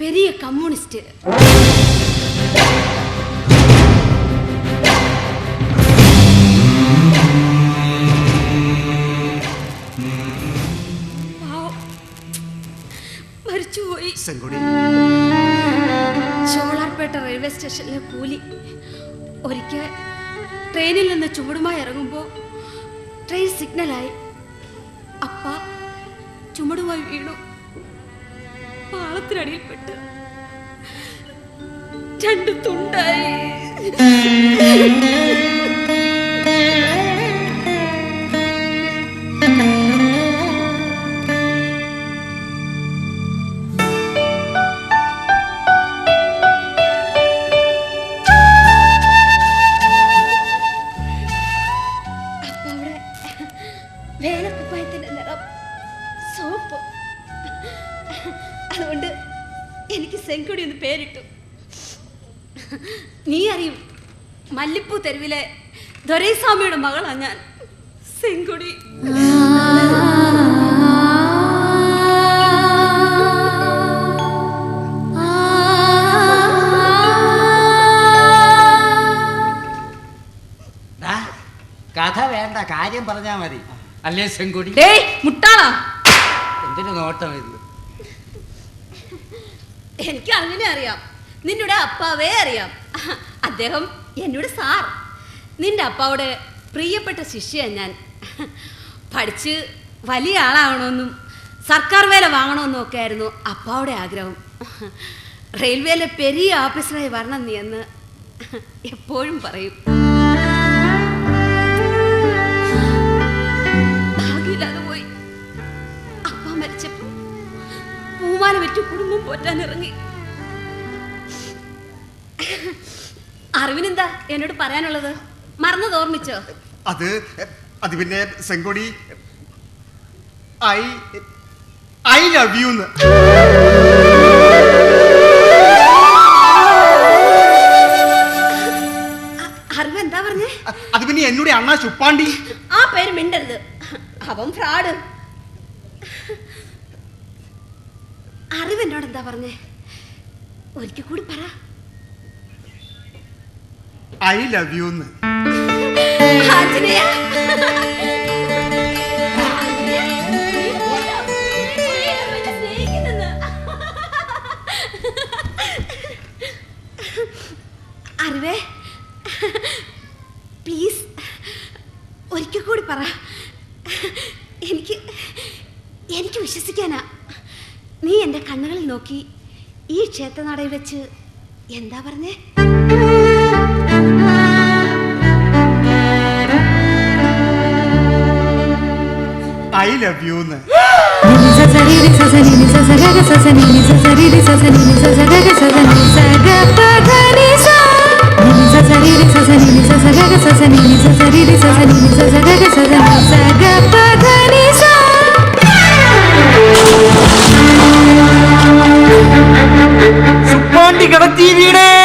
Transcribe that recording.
பெரிய communist ചോളാർപേട്ട railway സ്റ്റേഷനിലെ കൂലി ഒരിക്കൽ ട്രെയിനിൽ നിന്ന് ചുവടുമായി ഇറങ്ങുമ്പോൾ ട്രെയിൻ സിഗ്നലായി അപ്പ ചുമടുമായി വീണു. പാളത്തിനടിയിൽപ്പെട്ട് രണ്ട് തുണ്ടായി. വേലക്കുപ്പായത്തിന്റെ നിറം സോപ്പ്. അതുകൊണ്ട് എനിക്ക് സെങ്കുടി എന്ന് പേരിട്ടു. നീ അറിയും മല്ലിപ്പൂ തെരുവിലെ ദൊരൈസ്വാമിയുടെ മകളാ ഞാൻ. സെങ്കുടി. കഥ വേണ്ട കാര്യം പറഞ്ഞാ മതി. അല്ലേ സെങ്കുടി? മുട്ടാളാ. എന്തിനു നോട്ടം ഇത് എനിക്ക് അങ്ങനെ അറിയാം. നിന്നോട് അപ്പാവേ അറിയാം. അദ്ദേഹം എന്നോട് സാർ നിന്റെ അപ്പാവോട് പ്രിയപ്പെട്ട ശിഷ്യയാണ് ഞാൻ. പഠിച്ച് വലിയ ആളാവണമെന്നും സർക്കാർ വേല വാങ്ങണമെന്നും ഒക്കെ ആയിരുന്നു അപ്പാവുടെ ആഗ്രഹം. റെയിൽവേയിലെ പെരിയ ഓഫീസറായി വരണം നീ എന്ന് എപ്പോഴും പറയും. പൂമാല വെച്ച് കുടുംബം പോറ്റാൻ ഇറങ്ങി. അറിവിനെന്താ എന്നോട് പറയാനുള്ളത്? മറന്നത് ഓർമ്മിച്ചോ? അത് അത് പിന്നെ Senkodi I I love you Arivu എന്താ പറഞ്ഞേ? അത് പിന്നെ എന്നോട് അണ്ണാ ചുപ്പാണ്ടി. ആ പേര് മിണ്ടരുത്. അവൻ ഫ്രാഡ്. അറിവ് എന്നോട് എന്താ പറഞ്ഞേ? ഒരിക്കൽ കൂടി പറ. ഐ ലവ് യു അറിവേ പ്ലീസ് ഒരിക്കൽ കൂടി പറ. എനിക്ക് എനിക്ക് വിശ്വസിക്കാനാ. നീ എന്റെ കണ്ണുകളിൽ നോക്കി ഈ ക്ഷേത്രനടയിൽ വെച്ച് എന്താ പറഞ്ഞേ ഐ ലവ് യു സസനി வீடே.